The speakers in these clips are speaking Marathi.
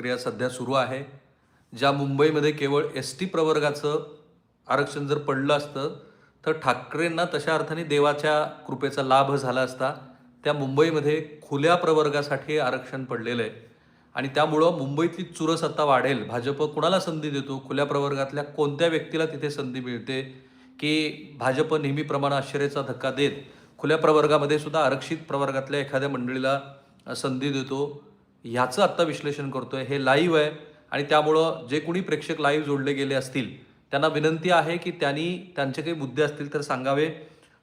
प्रक्रिया सध्या सुरू आहे. ज्या मुंबईमध्ये केवळ एस टी प्रवर्गाचं आरक्षण जर पडलं असतं तर ठाकरेंना तशा अर्थाने देवाच्या कृपेचा लाभ झाला असता त्या मुंबईमध्ये खुल्या प्रवर्गासाठी आरक्षण पडलेलं आहे. आणि त्यामुळं मुंबईतली चुरस आता वाढेल. भाजप कुणाला संधी देतो? खुल्या प्रवर्गातल्या कोणत्या व्यक्तीला तिथे संधी मिळते? की भाजप नेहमीप्रमाणे आश्चर्याचा धक्का देत खुल्या प्रवर्गामध्ये सुद्धा आरक्षित प्रवर्गातल्या एखाद्या मंडळीला संधी देतो? ह्याचं आत्ता विश्लेषण करतो आहे हे लाईव्ह आहे आणि त्यामुळं जे कोणी प्रेक्षक लाईव्ह जोडले गेले असतील त्यांना विनंती आहे की त्यांनी त्यांचे काही मुद्दे असतील तर सांगावे.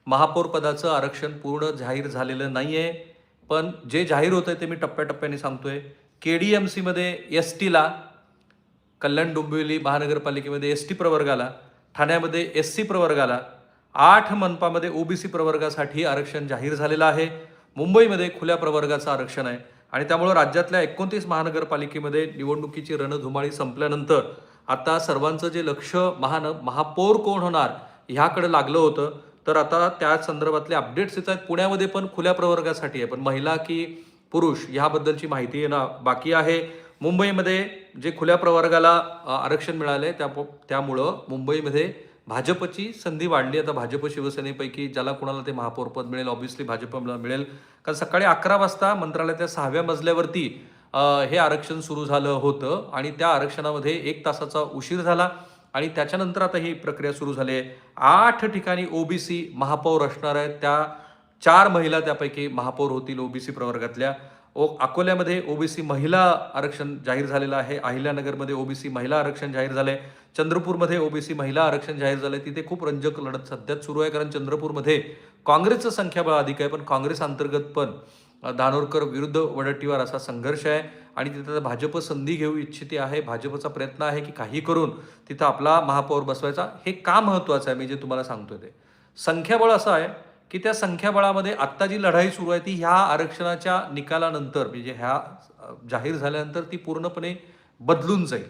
महापौरपदाचं आरक्षण पूर्ण जाहीर झालेलं नाही आहे पण जे जाहीर होतं आहे ते मी टप्प्याटप्प्याने सांगतोय. के डी एम सीमध्ये एस टीला कल्याण डोंबिवली महानगरपालिकेमध्ये एस टी प्रवर्गाला ठाण्यामध्ये एस सी प्रवर्गाला आठ मनपामध्ये ओबीसी प्रवर्गासाठी आरक्षण जाहीर झालेलं आहे. मुंबईमध्ये खुल्या प्रवर्गाचं आरक्षण आहे. आणि त्यामुळं राज्यातल्या एकोणतीस महानगरपालिकेमध्ये निवडणुकीची रणधुमाळी संपल्यानंतर आता सर्वांचं जे लक्ष महान महापौर कोण होणार ह्याकडे लागलं होतं. तर आता त्या संदर्भातले अपडेट्स येत आहेत. पुण्यामध्ये पण खुल्या प्रवर्गासाठी आहे. पण महिला की पुरुष ह्याबद्दलची माहिती येणं बाकी आहे. मुंबईमध्ये जे खुल्या प्रवर्गाला आरक्षण आरक्षण मिळाले त्या त्यामुळं मुंबईमध्ये भाजपची संधी वाढली. आता भाजप शिवसेनेपैकी ज्याला कोणाला ते महापौरपद मिळेल ऑब्व्हियसली भाजपला मिळेल. कारण सकाळी अकरा वाजता मंत्रालयाच्या सहाव्या मजल्यावरती हे आरक्षण सुरू झालं होतं आणि त्या आरक्षणामध्ये एक तासाचा उशीर झाला आणि त्याच्यानंतर आता ही प्रक्रिया सुरू झाली आहे. आठ ठिकाणी ओबीसी महापौर असणार आहेत. त्या चार महिला त्यापैकी महापौर होतील ओबीसी प्रवर्गातल्या. ओ अकोल्यामध्ये ओबीसी महिला आरक्षण जाहीर झालेलं आहे. अहिल्यानगरमध्ये ओबीसी महिला आरक्षण जाहीर झालंय. चंद्रपूरमध्ये ओबीसी महिला आरक्षण जाहीर झालंय. तिथे खूप रंजक लढत सध्याच सुरू आहे. कारण चंद्रपूरमध्ये काँग्रेसचं संख्याबळ अधिक आहे पण काँग्रेस अंतर्गत पण दानोरकर धानोरकर विरुद्ध वडट्टीवार असा संघर्ष आहे. आणि तिथं भाजप संधी घेऊ इच्छिते आहे. भाजपचा प्रयत्न आहे की काही करून तिथं आपला महापौर बसवायचा. हे का महत्वाचं आहे? मी जे तुम्हाला सांगतोय ते. संख्याबळ असं आहे की त्या संख्याबळामध्ये आत्ता जी लढाई सुरू आहे ती ह्या आरक्षणाच्या निकालानंतर म्हणजे ह्या जाहीर झाल्यानंतर ती पूर्णपणे बदलून जाईल.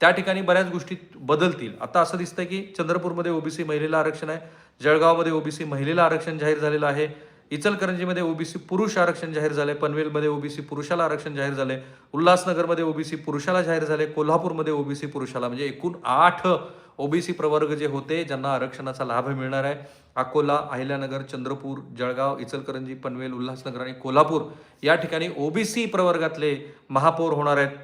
त्या ठिकाणी बऱ्याच गोष्टी बदलतील. आता असं दिसतंय की चंद्रपूरमध्ये ओबीसी महिलेला आरक्षण आहे जळगावमध्ये ओबीसी महिलेला आरक्षण जाहीर झालेलं आहे इचलकरंजीमध्ये ओबीसी पुरुष आरक्षण जाहीर झाले पनवेलमध्ये ओबीसी पुरुषाला आरक्षण जाहीर झाले उल्हासनगरमध्ये ओबीसी पुरुषाला जाहीर झाले कोल्हापूरमध्ये ओबीसी पुरुषाला म्हणजे एकूण आठ ओबीसी प्रवर्ग जे होते ज्यांना आरक्षणाचा लाभ मिळणार आहे अकोला अहिल्यानगर चंद्रपूर जळगाव इचलकरंजी पनवेल उल्हासनगर आणि कोल्हापूर या ठिकाणी ओबीसी प्रवर्गातले महापौर होणार आहेत.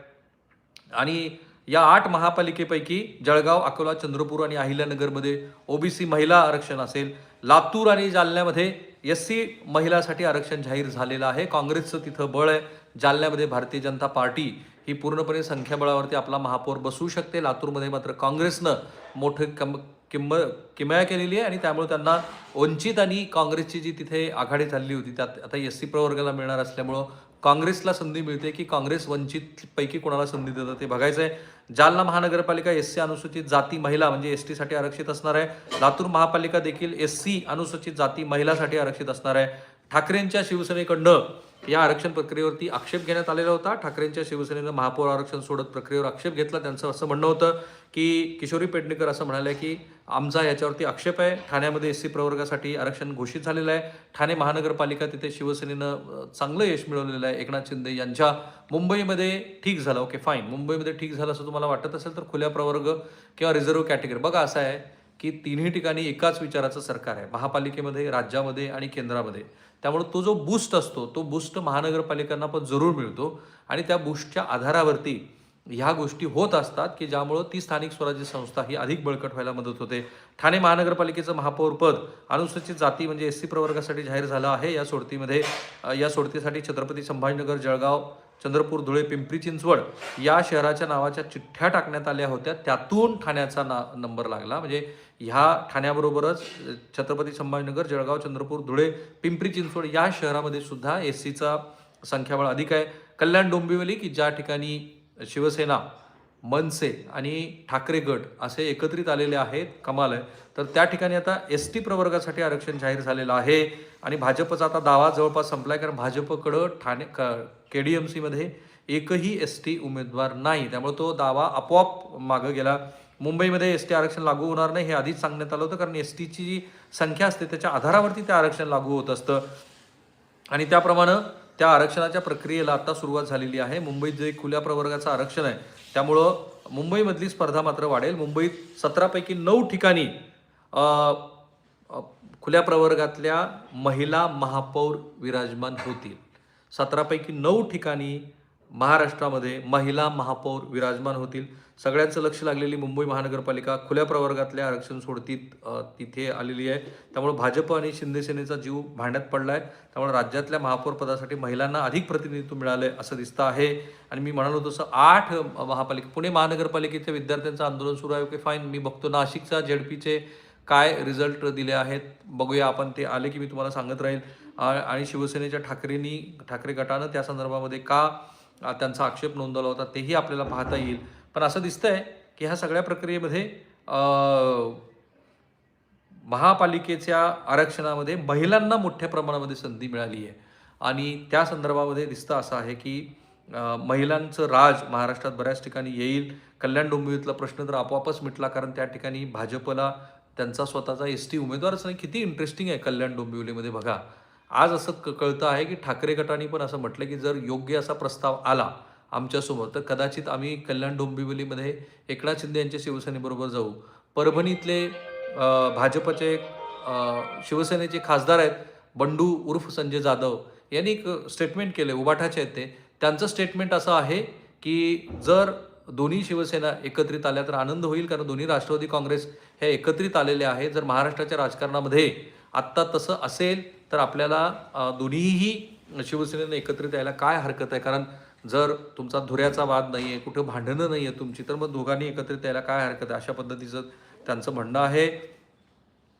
आणि या आठ महापालिकेपैकी जळगाव अकोला चंद्रपूर आणि अहिल्यानगरमध्ये ओबीसी महिला आरक्षण असेल. लातूर आणि जालन्यामध्ये एस सी महिलासाठी आरक्षण जाहीर झालेलं आहे. काँग्रेसचं तिथं बळ आहे. जालन्यामध्ये भारतीय जनता पार्टी ही पूर्णपणे संख्याबळावरती आपला महापौर बसू शकते. लातूरमध्ये मात्र काँग्रेसनं मोठं कम किंम किमया केलेली आहे आणि त्यामुळे त्यांना वंचित आणि काँग्रेसची जी तिथे आघाडी झालेली होती त्यात आता एस सी प्रवर्गाला मिळणार असल्यामुळं काँग्रेसला संधी मिळते की काँग्रेस वंचित पैकी कोणाला संधी देतं ते बघायचं आहे जालना महानगरपालिका एस सी अनुसूचित जाती महिला म्हणजे एस टीसाठी आरक्षित असणार आहे. लातूर महापालिका देखील एस सी अनुसूचित जाती महिलासाठी आरक्षित असणार आहे. ठाकरेंच्या शिवसेनेकडनं या आरक्षण प्रक्रियेवरती आक्षेप घेण्यात आलेला होता. ठाकरेंच्या शिवसेनेनं महापौर आरक्षण सोडत प्रक्रियेवर आक्षेप घेतला. त्यांचं असं म्हणणं होतं की किशोरी पेडणेकर असं म्हणाले की आमचा याच्यावरती आक्षेप आहे. ठाण्यामध्ये एस सी प्रवर्गासाठी आरक्षण घोषित झालेलं आहे. ठाणे महानगरपालिका तिथे शिवसेनेनं चांगलं यश मिळवलेलं आहे. एकनाथ शिंदे यांच्या मुंबईमध्ये ठीक झालं. ओके फाईन मुंबईमध्ये ठीक झालं असं तुम्हाला वाटत असेल तर खुल्या प्रवर्ग किंवा रिझर्व्ह कॅटेगरी. बघा असं आहे. की तिन्ही ठिकाणी एकाच विचाराचं सरकार आहे. महापालिकेमध्ये राज्यामध्ये आणि केंद्रामध्ये. त्यामुळे तो जो बूस्ट असतो तो बूस्ट महानगरपालिकांना पण जरूर मिळतो आणि त्या बूस्टच्या आधारावरती ह्या गोष्टी होत असतात की ज्यामुळं ती स्थानिक स्वराज्य संस्था ही अधिक बळकट व्हायला मदत होते. ठाणे महानगरपालिकेचं महापौरपद अनुसूचित जाती म्हणजे एस सी प्रवर्गासाठी जाहीर झालं आहे. या सोडतीमध्ये या सोडतीसाठी छत्रपती संभाजीनगर जळगाव चंद्रपूर धुळे पिंपरी चिंचवड या शहराच्या नावाच्या चिठ्ठ्या टाकण्यात आल्या होत्या. त्यातून ठाण्याचा ना नंबर लागला. म्हणजे ह्या ठाण्याबरोबरच छत्रपती संभाजीनगर जळगाव चंद्रपूर धुळे पिंपरी चिंचवड या शहरामध्ये सुद्धा एस सीचा संख्याबळ अधिक आहे. कल्याण डोंबिवली की ज्या ठिकाणी शिवसेना मनसे आणि ठाकरे गट असे एकत्रित आलेले आहेत कमाल आहे. तर त्या ठिकाणी आता एस टी प्रवर्गासाठी आरक्षण जाहीर झालेलं आहे आणि भाजपचा आता दावा जवळपास संपलाय कारण भाजपकडं ठाणे क के डी एम सीमध्ये एकही एस टी उमेदवार नाही. त्यामुळे तो दावा आपोआप मागं गेला. मुंबईमध्ये एस टी आरक्षण लागू होणार नाही हे आधीच सांगण्यात आलं होतं कारण एस टीची जी संख्या असते त्याच्या आधारावरती ते आरक्षण लागू होत असतं. आणि त्याप्रमाणे त्या आरक्षणाच्या प्रक्रियेला आता सुरुवात झालेली आहे. मुंबईत जे खुल्या प्रवर्गाचं आरक्षण आहे त्यामुळं मुंबईमधली स्पर्धा मात्र वाढेल. मुंबईत सतरापैकी नऊ ठिकाणी खुल्या प्रवर्गातल्या महिला महापौर विराजमान होतील. सतरापैकी नऊ ठिकाणी महाराष्ट्रामध्ये महिला महापौर विराजमान होतील. सगळ्यांचं लक्ष लागलेली मुंबई महानगरपालिका खुल्या प्रवर्गातल्या आरक्षण सोडतीत तिथे आलेली आहे. त्यामुळे भाजप आणि शिंदेसेनेचा जीव भांड्यात पडला आहे त्यामुळे राज्यातल्या महापौर पदासाठी महिलांना अधिक प्रतिनिधित्व मिळालंय असं दिसतं आहे. आणि मी म्हणालो तसं आठ महापालिका पुणे महानगरपालिकेच्या विद्यार्थ्यांचं आंदोलन सुरू आहे. Okay fine. मी बघतो नाशिकचा झेडपीचे काय रिझल्ट दिले आहेत. बघूया आपण ते आले की मी तुम्हाला सांगत राहील. आणि शिवसेनेच्या ठाकरेंनी ठाकरे गटानं त्या संदर्भामध्ये का त्यांचा आक्षेप नोंदवला होता तेही आपल्याला पाहता येईल. पण असं दिसतं आहे की ह्या सगळ्या प्रक्रियेमध्ये महापालिकेच्या आरक्षणामध्ये महिलांना मोठ्या प्रमाणामध्ये संधी मिळाली आहे. आणि त्या संदर्भामध्ये दिसतं असं आहे की महिलांचं राज महाराष्ट्रात बऱ्याच ठिकाणी येईल. कल्याण डोंबिवलीतला प्रश्न तर आपोआपच मिटला कारण त्या ठिकाणी भाजपला त्यांचा स्वतःचा एस टी उमेदवारच नाही किती इंटरेस्टिंग आहे कल्याण डोंबिवलीमध्ये बघा. आज असं क कळतं आहे की ठाकरे गटाने पण असं म्हटलं की जर योग्य असा प्रस्ताव आला आमच्यासमोर तर कदाचित आम्ही कल्याण डोंबिवलीमध्ये एकनाथ शिंदे यांच्या शिवसेनेबरोबर जाऊ. परभणीतले भाजपचे शिवसेनेचे खासदार आहेत बंडू उर्फ संजय जाधव. यांनी एक स्टेटमेंट केले उबाठाचे आहेत ते. त्यांचं स्टेटमेंट असं आहे की जर दोन्ही शिवसेना एकत्रित आल्या तर आनंद होईल कारण दोन्ही राष्ट्रवादी काँग्रेस हे एकत्रित आलेले आहे जर महाराष्ट्राच्या राजकारणामध्ये आत्ता तसं असेल तर आपल्याला दोन्हीही शिवसेनेनं एकत्रित यायला काय हरकत आहे? कारण जर तुमचा धुऱ्याचा वाद नाही आहे कुठं भांडणं नाही आहे तुमची तर मग दोघांनी एकत्रित यायला काय हरकत आहे? अशा पद्धतीचं त्यांचं म्हणणं आहे.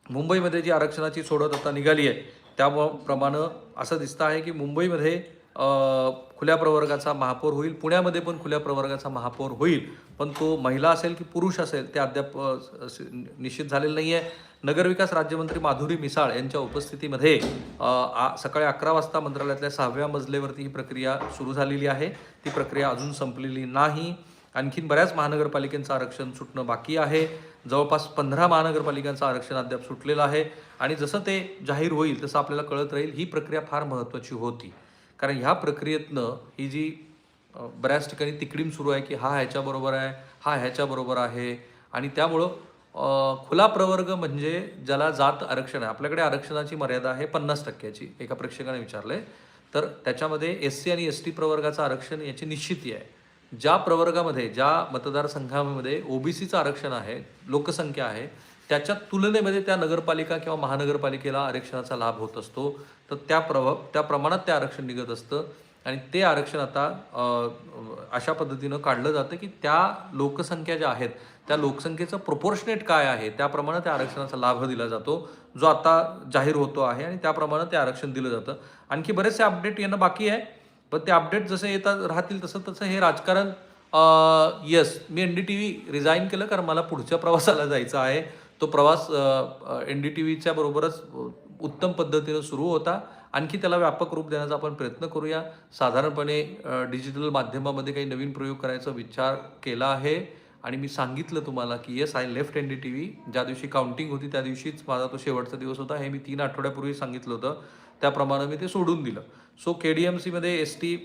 मुंबईमध्ये जी आरक्षणाची सोडत आता निघाली आहे त्याप्रमाणे असं दिसतं आहे की मुंबईमध्ये खुल्या प्रवर्गाचा महापौर होईल. पुण्यामध्ये पण खुल्या प्रवर्गाचा महापौर होईल. पण तो महिला असेल की पुरुष असेल ते अद्याप निश्चित झालेलं नाही आहे नगरविकास राज्यमंत्री माधुरी मिसाळ यांच्या उपस्थितीमध्ये आ- सकाळी अकरा वाजता मंत्रालयातल्या सहाव्या मजलेवरती ही प्रक्रिया सुरू झालेली आहे. ती प्रक्रिया अजून संपलेली नाही. आणखीन बऱ्याच महानगरपालिकांचं आरक्षण सुटणं बाकी आहे. जवळपास पंधरा महानगरपालिकांचं आरक्षण अद्याप सुटलेलं आहे. आणि जसं ते जाहीर होईल तसं आपल्याला कळत राहील ही प्रक्रिया फार महत्त्वाची होती. कारण ह्या प्रक्रियेतनं ही जी बऱ्याच ठिकाणी तिकडीम सुरू आहे की हा ह्याच्याबरोबर आहे हा ह्याच्याबरोबर आहे आणि त्यामुळं खुला प्रवर्ग म्हणजे ज्याला जात आरक्षण आहे. आपल्याकडे आरक्षणाची मर्यादा आहे पन्नास टक्क्याची एका प्रेक्षकाने विचारलंय. तर त्याच्यामध्ये एस सी आणि एस टी प्रवर्गाचं आरक्षण याची निश्चिती आहे. ज्या प्रवर्गामध्ये ज्या मतदारसंघामध्ये ओबीसीचं आरक्षण आहे लोकसंख्या आहे त्याच्या तुलनेमध्ये त्या नगरपालिका किंवा महानगरपालिकेला आरक्षणाचा लाभ होत असतो. तर त्या प्रव त्या प्रमाणात ते आरक्षण निघत असतं. आणि ते आरक्षण आता अशा पद्धतीनं काढलं जातं की त्या लोकसंख्या ज्या आहेत त्या लोकसंख्येचं प्रोपोर्शनेट काय आहे त्याप्रमाणे त्या आरक्षणाचा लाभ दिला जातो जो आता जाहीर होतो आहे आणि त्याप्रमाणे ते आरक्षण दिलं जातं. आणखी बरेचसे अपडेट येणं बाकी आहे. पण ते अपडेट जसे येतात राहतील तसं तसं हे राजकारण येस मी N D T V resign केलं कारण मला पुढच्या प्रवासाला जायचं आहे. तो प्रवास एन डी टी व्हीच्या बरोबरच उत्तम पद्धतीनं सुरू होता. आणखी त्याला व्यापक रूप देण्याचा आपण प्रयत्न करूया. साधारणपणे डिजिटल माध्यमामध्ये काही नवीन प्रयोग करायचा विचार केला आहे. आणि मी सांगितलं तुम्हाला की yes I left N D T V. ज्या दिवशी काउंटिंग होती त्या दिवशीच माझा तो शेवटचा दिवस होता. हे मी तीन आठवड्यापूर्वी सांगितलं होतं. त्याप्रमाणे मी ते सोडून दिलं. सो के डी एम सीमध्ये S T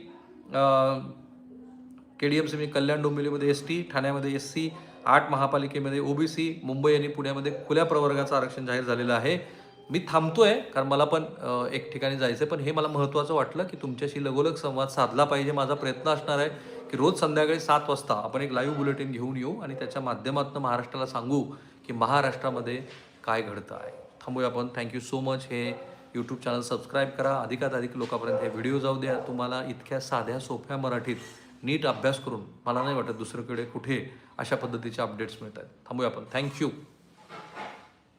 K D M C म्हणजे कल्याण डोंबिवलीमध्ये एस टी ठाण्यामध्ये एस सी आठ महापालिकेमध्ये ओबीसी मुंबई आणि पुण्यामध्ये खुल्या प्रवर्गाचं आरक्षण जाहीर झालेलं आहे. मी थांबतोय कारण मला पण एक ठिकाणी जायचं आहे पण हे मला महत्त्वाचं वाटलं की तुमच्याशी लगोलग संवाद साधला पाहिजे. माझा प्रयत्न असणार आहे की रोज संध्याकाळी सात वाजता आपण एक लाईव्ह बुलेटिन घेऊन येऊ आणि त्याच्या माध्यमातून महाराष्ट्राला सांगू की महाराष्ट्रामध्ये काय घडतं आहे. थांबूया आपण. थँक्यू सो मच हे यूट्यूब चॅनल सबस्क्राईब करा. अधिकात अधिक लोकांपर्यंत हे व्हिडिओ जाऊ द्या. तुम्हाला इतक्या साध्या सोप्या मराठीत नीट अभ्यास करून मला नाही वाटत दुसरीकडे कुठे अशा पद्धतीचे अपडेट्स मिळत आहेत थांबूया आपण. थँक्यू